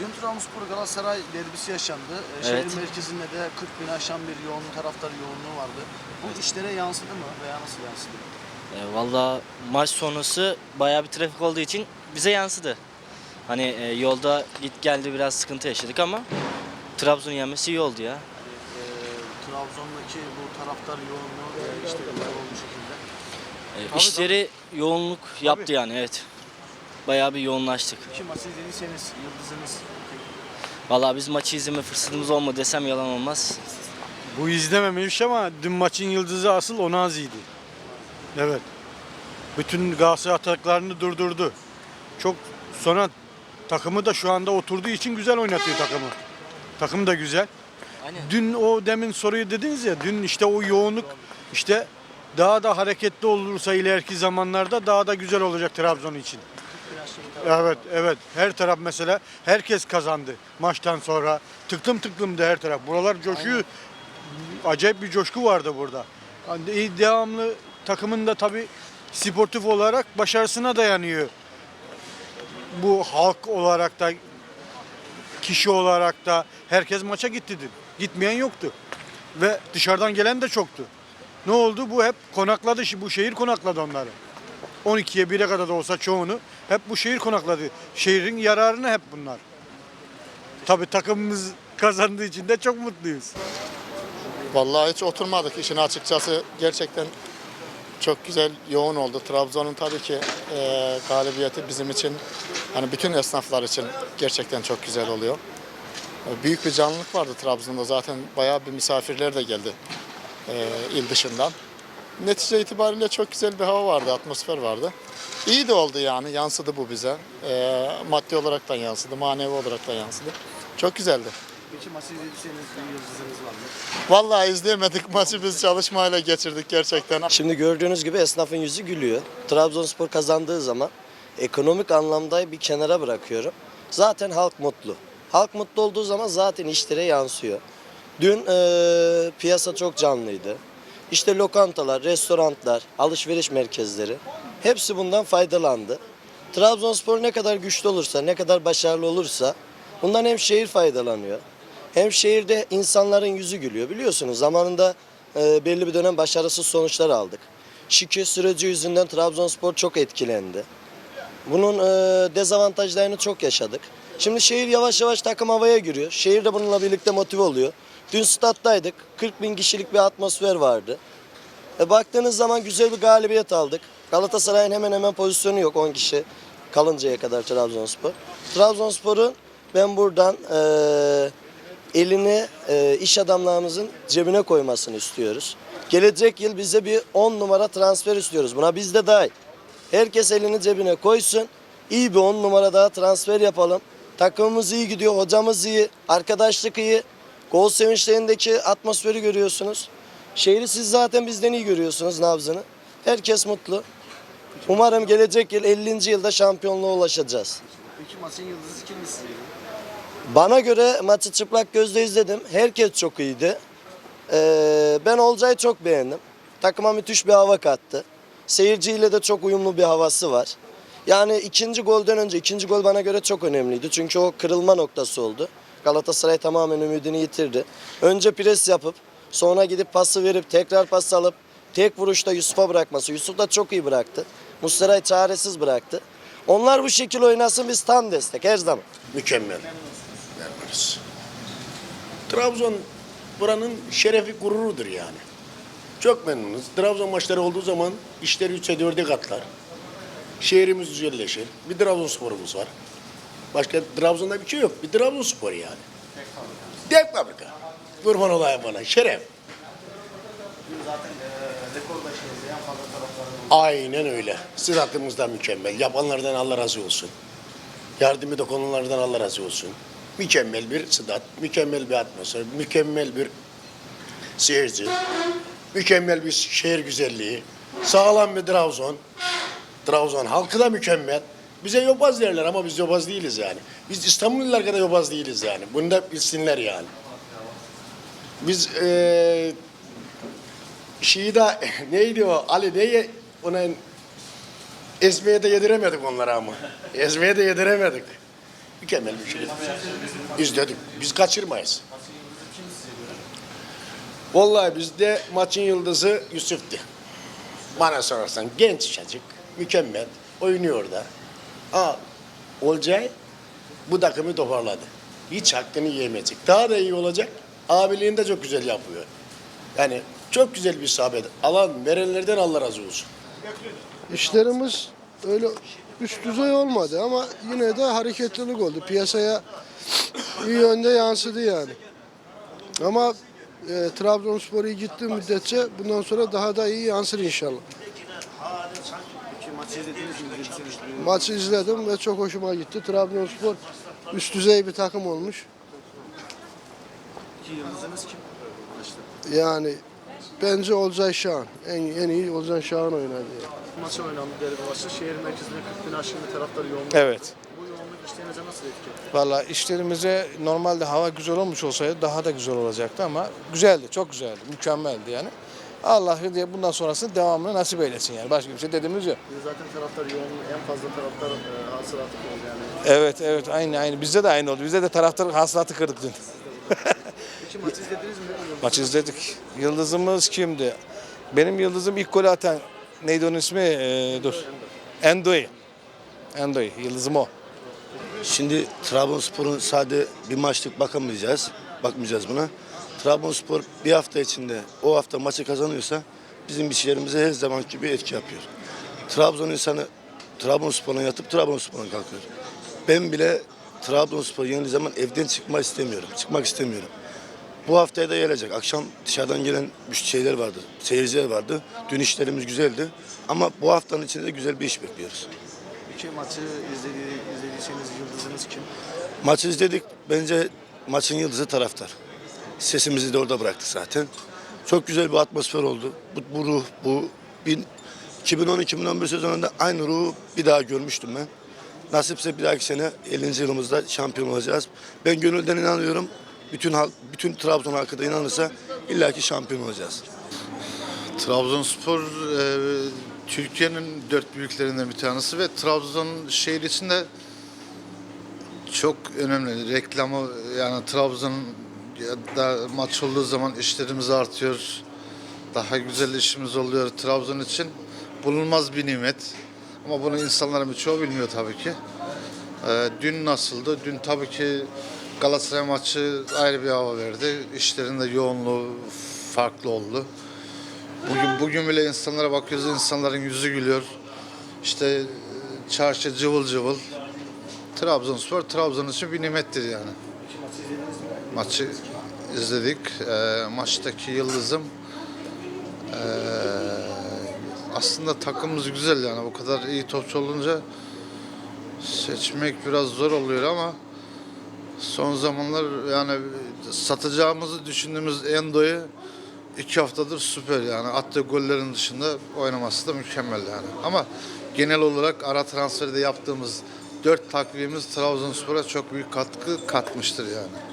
Dün Trabzonspor Galatasaray derbisi yaşandı. Ee, Şehir Evet. merkezinde de 40 bin aşan bir yoğun taraftar yoğunluğu vardı. Bu işlere yansıdı mı veya nasıl yansıdı? E, Valla maç sonrası bayağı bir trafik olduğu için bize yansıdı. Hani e, yolda git geldi biraz sıkıntı yaşadık ama Trabzon yenmesi iyi oldu ya. Hani, e, Trabzon'daki bu taraftar yoğunluğu e, işte güzel olmuş şekilde. E, işleri yoğunluk yaptı yani evet. Bayağı bir yoğunlaştık. İki maçı izlediyseniz yıldızınız Valla biz maçı izleme fırsatımız olmadı desem yalan olmaz. Bu izlememiş ama dün maçın yıldızı asıl Onazi'ydi. Evet. Bütün Galatasaray ataklarını durdurdu. Çok sonra takımı da şu anda oturduğu için güzel oynatıyor takımı. Takım da güzel. Aynen. Dün o demin soruyu dediniz ya dün işte o yoğunluk işte daha da hareketli olursa ileriki zamanlarda daha da güzel olacak Trabzon için. Evet, evet. Her taraf mesela herkes kazandı maçtan sonra. Tıklım tıklımdı her taraf. Buralar coşuyor. Acayip bir coşku vardı burada. İyi, devamlı takımın da tabii sportif olarak başarısına dayanıyor. Bu halk olarak da kişi olarak da herkes maça gitti dün. Gitmeyen yoktu. Ve dışarıdan gelen de çoktu. Ne oldu? Bu hep konakladı. Bu şehir konakladı onları. 12'ye 1'e kadar da olsa çoğunu hep bu şehir konakladı. Şehrin yararına hep bunlar. Tabii takımımız kazandığı için de çok mutluyuz. Vallahi hiç oturmadık işin açıkçası. Gerçekten çok güzel, yoğun oldu. Trabzon'un tabii ki e, galibiyeti bizim için, hani bütün esnaflar için gerçekten çok güzel oluyor. E, büyük bir canlılık vardı Trabzon'da. Zaten bayağı bir misafirler de geldi e, il dışından. Netice itibariyle çok güzel bir hava vardı, atmosfer vardı. İyi de oldu yani, yansıdı bu bize. E, maddi olarak da yansıdı, manevi olarak da yansıdı. Çok güzeldi. İki maçı izlediyseniz bir yıldızınız var mı? Vallahi izleyemedik maçı biz çalışmayla geçirdik gerçekten. Şimdi gördüğünüz gibi esnafın yüzü gülüyor. Trabzonspor kazandığı zaman ekonomik anlamda bir kenara bırakıyorum. Zaten halk mutlu. Halk mutlu olduğu zaman zaten işlere yansıyor. Dün eee, piyasa çok canlıydı. İşte lokantalar, restoranlar, alışveriş merkezleri hepsi bundan faydalandı. Trabzonspor ne kadar güçlü olursa, ne kadar başarılı olursa bundan hem şehir faydalanıyor. Hem şehirde insanların yüzü gülüyor. Biliyorsunuz zamanında e, belli bir dönem başarısız sonuçlar aldık. Şike süreci yüzünden Trabzonspor çok etkilendi. Bunun e, dezavantajlarını çok yaşadık. Şimdi şehir yavaş yavaş takım havaya giriyor. Şehir de bununla birlikte motive oluyor. Dün stat'taydık. 40 bin kişilik bir atmosfer vardı. E, baktığınız zaman güzel bir galibiyet aldık. Galatasaray'ın hemen hemen pozisyonu yok 10 kişi kalıncaya kadar Trabzonspor. Trabzonspor'un ben buradan e, elini e, iş adamlarımızın cebine koymasını istiyoruz. Gelecek yıl bize bir 10 numara transfer istiyoruz. Buna biz de dahil. Herkes elini cebine koysun. İyi bir 10 numara daha transfer yapalım. Takımımız iyi gidiyor, hocamız iyi, arkadaşlık iyi. Gol sevinçlerindeki atmosferi görüyorsunuz. Şehri siz zaten bizden iyi görüyorsunuz nabzını. Herkes mutlu. Umarım gelecek yıl 50. yılda şampiyonluğa ulaşacağız. İki maçın yıldızı kimdi sizce? Bana göre maçı çıplak gözle izledim. Herkes çok iyiydi. Ee, ben Olcay'ı çok beğendim. Takıma müthiş bir hava kattı. Seyirciyle de çok uyumlu bir havası var. Yani ikinci golden önce ikinci gol bana göre çok önemliydi. Çünkü o kırılma noktası oldu. Galatasaray tamamen ümidini yitirdi. Önce pres yapıp sonra gidip pası verip tekrar pas alıp tek vuruşta Yusuf'a bırakması. Yusuf da çok iyi bıraktı. Muslera'yı çaresiz bıraktı. Onlar bu şekil oynasın biz tam destek her zaman. Mükemmel. Memnunuz. Trabzon buranın şerefi gururudur yani. Çok memnunuz. Trabzon maçları olduğu zaman işleri 3'e 4'e katlar. Şehrimiz güzelleşir. Bir Trabzonsporumuz var. Başka Trabzon'da bir şey yok. Bir Trabzonspor yani. Dev fabrika. Kurban olayım bana. Şeref. Zaten e, rekor başarılı en fazla Aynen öyle. Sıratımız da mükemmel. Yapanlardan Allah razı olsun. Yardımı dokunanlardan Allah razı olsun. Mükemmel bir sıdat, mükemmel bir atmosfer, mükemmel bir seyirci, mükemmel bir şehir güzelliği, sağlam bir Trabzon. Trabzon halkı da mükemmel. Bize yobaz derler ama biz yobaz değiliz yani. Biz İstanbullular kadar yobaz değiliz yani. Bunu da bilsinler yani. Biz eee şeyi neydi o Ali neye ona ezmeye de yediremedik onlara ama. Ezmeye de yediremedik. Mükemmel bir şey. İzledik. Biz kaçırmayız. Vallahi bizde maçın yıldızı Yusuf'tu. Bana sorarsan genç çocuk, mükemmel, oynuyor da. Aa, Olcay bu takımı toparladı. Hiç hakkını yiyemeyecek. Daha da iyi olacak. Abiliğini de çok güzel yapıyor. Yani çok güzel bir sabit. Alan verenlerden Allah razı olsun. İşlerimiz öyle üst düzey olmadı ama yine de hareketlilik oldu. Piyasaya iyi yönde yansıdı yani. Ama e, Trabzonspor'a gitti müddetçe bundan sonra daha da iyi yansır inşallah. Maçı izlediniz mi? İzlediyseniz bir- Maçı izledim ve çok hoşuma gitti. Trabzonspor üst düzey bir takım olmuş. İki yıldızınız kim? Yani bence Olcay Şahan. En, en iyi Olcay Şahan oynadı. yani. Maçı oynandı derbi maçı. Şehrin merkezinde 40 bin aşkın bir taraftar yoğunluğu. Evet. Bu yoğunluk işlerinize nasıl etki? Valla işlerimize normalde hava güzel olmuş olsaydı daha da güzel olacaktı ama güzeldi, çok güzeldi, mükemmeldi yani. Allah diye bundan sonrasını devamını nasip eylesin yani. Başka bir şey dediğimiz yok. Zaten taraftar yoğunluğu en fazla taraftar e, hasılatı oldu yani. Evet, evet, aynı aynı. Bizde de aynı oldu. Bizde de taraftar hasılatı kırdık dün. Peki maçı izlediniz mi? Maçı izledik. Yıldızımız kimdi? Benim yıldızım ilk golü atan, neydi onun ismi? Ee, dur. Endoy. Endoy, yıldızım o. Şimdi Trabzonspor'un sade bir maçlık bakamayacağız. Bakmayacağız buna. Trabzonspor bir hafta içinde o hafta maçı kazanıyorsa bizim işlerimize her zamanki bir etki yapıyor. Trabzon insanı Trabzonspor'a yatıp Trabzonspor'a kalkıyor. Ben bile Trabzonspor yenildiği zaman evden çıkmak istemiyorum. Çıkmak istemiyorum. Bu haftaya da gelecek. Akşam dışarıdan gelen şeyler vardı. Seyirciler vardı. Dün işlerimiz güzeldi. Ama bu haftanın içinde de güzel bir iş bekliyoruz. Peki maçı izledi, izlediyseniz yıldızınız kim? Maçı izledik. Bence maçın yıldızı taraftar. Sesimizi de orada bıraktık zaten. Çok güzel bir atmosfer oldu. Bu, bu ruh, bu bin- 2010-2011 sezonunda aynı ruhu bir daha görmüştüm ben. Nasipse bir dahaki sene 50. yılımızda şampiyon olacağız. Ben gönülden inanıyorum. Bütün halk, bütün Trabzon halkı da inanırsa illaki şampiyon olacağız. Trabzonspor e, Türkiye'nin dört büyüklerinden bir tanesi ve Trabzon şehir içinde çok önemli. Reklamı yani Trabzon da maç olduğu zaman işlerimiz artıyor. Daha güzel işimiz oluyor Trabzon için. Bulunmaz bir nimet. Ama bunu insanların çoğu bilmiyor tabii ki. E, dün nasıldı? Dün tabii ki Galatasaray maçı ayrı bir hava verdi. İşlerin de yoğunluğu farklı oldu. Bugün bugün bile insanlara bakıyoruz, insanların yüzü gülüyor. İşte e, çarşı cıvıl cıvıl. Trabzonspor Trabzon için bir nimettir yani. Maçı izledik. Ee, maçtaki yıldızım ee, aslında takımımız güzel yani bu kadar iyi topçu olunca seçmek biraz zor oluyor ama son zamanlar yani satacağımızı düşündüğümüz Endo'yu iki haftadır süper yani. Attığı gollerin dışında oynaması da mükemmel yani. Ama genel olarak ara transferde yaptığımız dört takviyemiz Trabzonspor'a çok büyük katkı katmıştır yani.